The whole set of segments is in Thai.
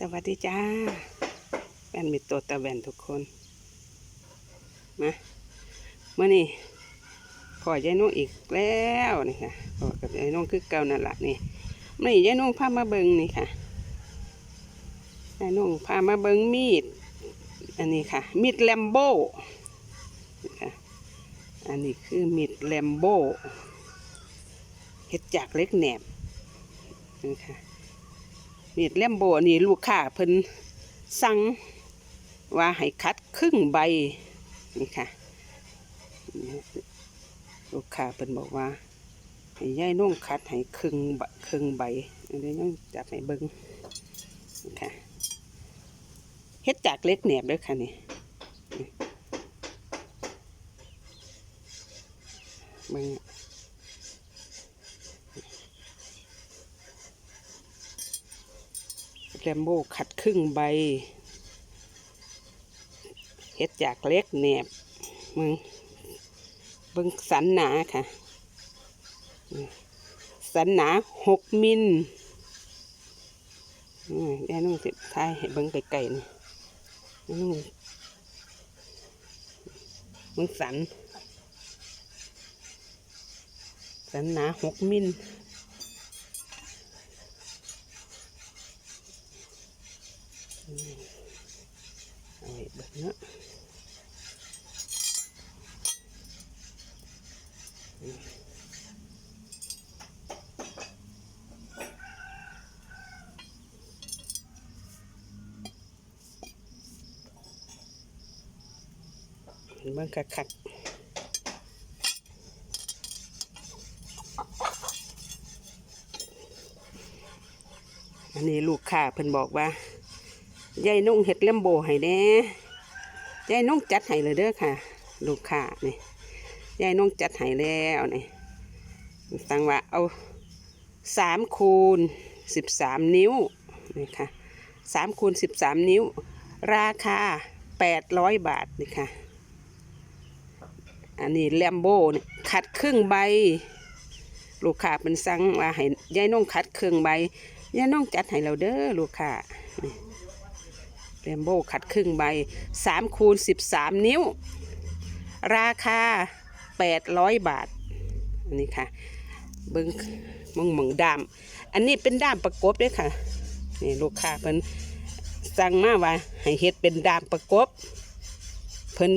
สวัสดีจ้าแว่นมีตัวตะแว่นทุกคน มาเมื่อนี้พ่อยายนุ่งอีกแล้วนี่ค่ะพ่อกับยายนุ่งคือเก่านั่นแหละนี่มื่อนี้ยายนุ่งพามาเบิงนี่ค่ะยายนุ่งพามาเบิงมีด อันนี้ค่ะ มีดแลมโบ้ค่ะอันนี้คือมีดแลมโบ้เฮ็ดจากเล็กแหนบนี่ค่ะ มีดเล่มโบนี่ลูกค้าเพิ่นสั่งว่าให้คัดครึ่งใบนี่ค่ะลูกค้าเพิ่นบอกว่าให้ย่ายนุ่งคัดให้ครึ่งใบครึ่งใบอันนี้ต้องจับให้เบิ่งนี่ค่ะเฮ็ดจากเล็กแหนบด้วยค่ะนี่เบิ่ง แรมโบขัดครึ่งใบเฮ็ดจากเล็กแหนบมึงเบิ่งสันหนาค่ะ สันหนาหกมิลแน่นุ่งสิท้ายให้เบิ่งไกลๆนี่นุ่งมึงสัน สันหนาหกมิล เอาไว้เบิดเนาะเห็นเบิ่งคักอันนี้ลูกค้าเพิ่นบอกว่า ยายนุ่งเห็ดเล่มโบให้แน่ ยายนุ่งจัดให้เลยเด้อค่ะ ลูกค้านี่ยายนุ่งจัดให้แล้วนี่ตั้งว่าเอาสามคูณสิบสามนิ้วนี่ค่ะสามคูณสิบสามนิ้ว ราคาแปดร้อยบาทนี่ค่ะ อันนี้แลมโบนี่ขัดครึ่งใบ ลูกค้าเป็นสั่งว่าให้ยายนุ่งขัดครึ่งใบยายนุ่งจัดให้เราเด้อลูกค้านี่ เรมโบ้ขัดครึ่งใบสามคูณสิบสามนิ้ว ราคาแปดร้อยบาท อันนี้ค่ะ เบิ้งมองมองดาม อันนี้เป็นดามประกบด้วยค่ะ นี่ลูกค้าเพิ่นสั่งมาว่าให้เฮ็ดเป็นดามประกบ เพิ่น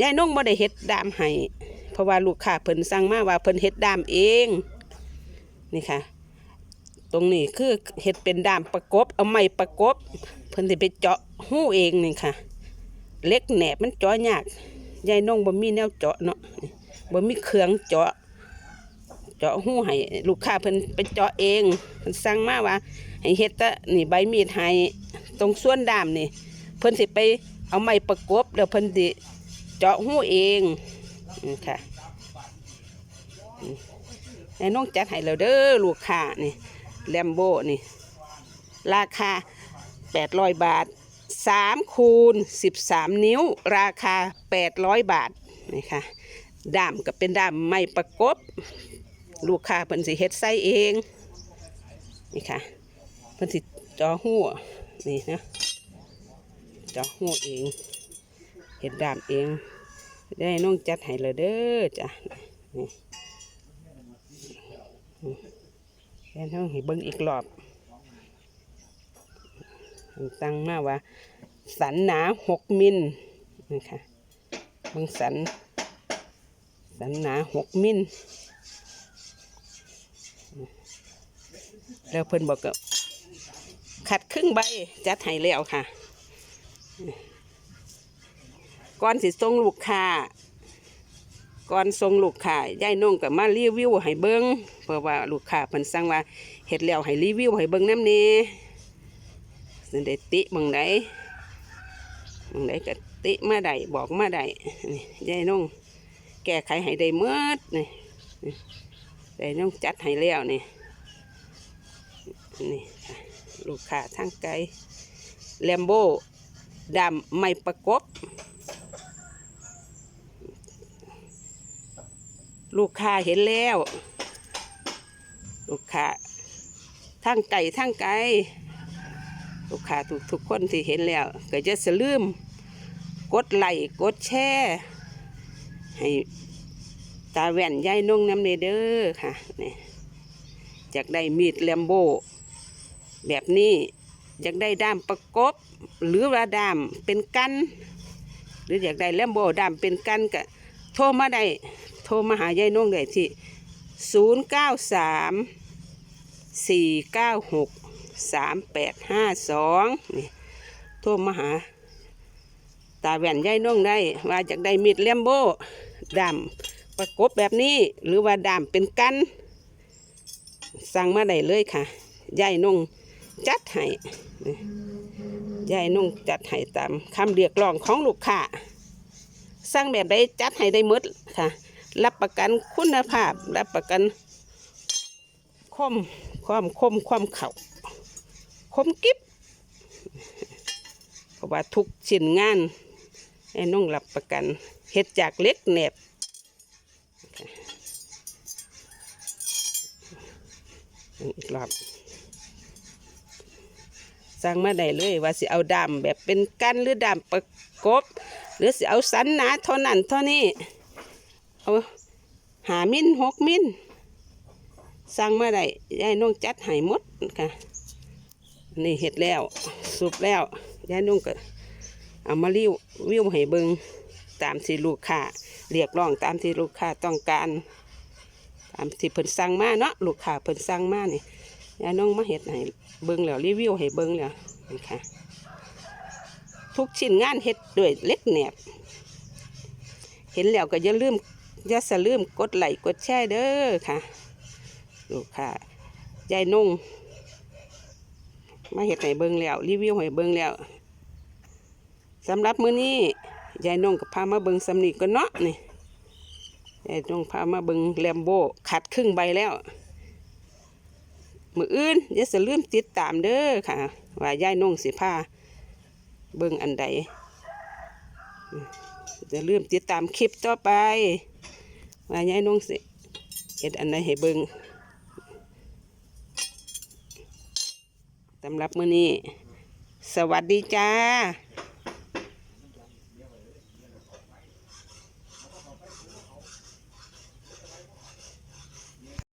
ยายน้องบ่ได้เฮ็ดดามให้เพราะว่าลูกค้าเพิ่นสั่งมาว่าเพิ่นเฮ็ดดามเอง นี่ค่ะ ตรงนี้คือเฮ็ดเป็นดามประกบ เอาไม้ประกบ เพิ่นสิไปเจาะหูเองนี่ค่ะ เล็กแหนบมันเจาะยากยายน้องบ่มีแนวเจาะเนาะบ่มีเครื่องเจาะ เจาะหูให้ลูกค้าเพิ่นไปเจาะเองเพิ่นสั่งมาว่าให้เฮ็ดตะนี่ใบมีดให้ตรงส่วนด้ามนี่ เพิ่นสิไปเอาไม้ประกบแล้วเพิ่นสิเจาะหูเองนี่ค่ะอืมยายน้องจัดให้แล้วเด้อลูกค้านี่แลมโบนี่ ราคา 800 บาท 3 คูณ 13 นิ้ว ราคา 800 บาทนี่ค่ะด้ามก็เป็นด้ามไม้ประกบ ลูกค้าเพิ่นสิเฮ็ดไส้เองนี่ค่ะเพิ่นสิจอหัวนี่นะจอหัวเองเฮ็ดด้ามเอง ได้น้องจัดให้เลยเด้อจ้ะนี่แล้วน้องให้เบิ่งอีกรอบ ตั้งมาว่า สันหนาหกมิลนะคะบางสัน สันหนาหกมิลแล้วเพิ่นบอกก็ขัดครึ่งใบจัดให้แล้วค่ะ ก่อนสิส่งลูกค้าก่อนส่งลูกค้ายายนุ่งกับมารีวิวให้เบิงเพราะว่าลูกค้าเพิ่นสั่งว่าเฮ็ดแล้วให้รีวิวให้เบิงน้ำเน่ สิได้ติหมองใดหมองใดก็ติมาได้บอกมาได้นี่ยายน้องแก้ไขให้ได้เมื่อนี่ได้น้องจัดให้แล้วนี่นี่ลูกค้าทางไกลแลมโบดำไม่ประกบ ลูกค้าเห็นแล้ว ลูกค้าทั้งไก่ทั้งไก่ ลูกค้าทุกทุกคนที่เห็นแล้ว ก็จะสลืมกดไลค์กดแชร์ให้ตาแว่นยายนุ่งน้ำเนเด้อค่ะนี่อยากได้มีดแลมโบ แบบนี้อยากได้ด้ามประกบ หรือว่าด้ามเป็นกัน หรืออยากได้แลมโบด้ามเป็นกันก็โทรมาได้โทรมาหายายนุ่งได้ที่ 0 9 3 4 9 6 3 8 5 2นี่โทรมาหา ตาแหว่นยายนงได้ ว่าอยากได้มีดแลมโบดำประกบแบบนี้หรือว่าดำเป็นกัน สั่งมาได้เลยค่ะยายนงจัดให้นี่ยายนงจัดให้ตามคำเรียกร้องของลูกค้าสั่งแบบใดจัดให้ได้หมดค่ะ รับประกันคุณภาพ รับประกันคมความคมความเข่า คมกิบเพราะว่าทุกชิ้นงานไอ้น้องรับประกันเฮ็ดจากเล็กแหนบอีกรอบสั่งมาได้เลย ว่าสิเอาดำแบบเป็นกันหรือดำประกบ หรือสิเอาสันหนาเท่านั้นเท่านี้ เอาหามินหกมินสั่งมาได้ยายน้องจัดให้หมดค่ะ นี่เห็ดแล้ว สุกแล้วยายน้องก็เอามารีวิวให้เบิงตามที่ลูกค้าเรียกร้องตามที่ลูกค้าต้องการ ตามที่เพิ่นสั่งมาเนาะลูกค้าเพิ่นสั่งมานี่ยายน้องมาเฮ็ดให้เบิงแล้วรีวิวให้เบิงแล้วนี่ค่ะทุกชิ้นงานเฮ็ดด้วยเล็กแหนบ เห็นแล้วก็อย่าลืมอย่าสะลืมกดไลค์กดแชร์เด้อค่ะ ลูกค้ายายนุ่ง มาเฮ็ดให้เบิงแล้ว รีวิวให้เบิงแล้วสำหรับมื้อนี้ยายน้องกับพามาเบิงสำนีก็เนาะนี่ยายน้องพามาเบิงแลมโบขัดครึ่งใบแล้ว มืออื่นอย่าสลืมติดตามเด้อค่ะ ว่ายายน้องสิพาเบิงอันใดจะลืมติดตามคลิปต่อไป ว่ายายน้องสิเฮ็ดอันใดให้เบิง สำหรับมื้อนี้ สวัสดีจ้า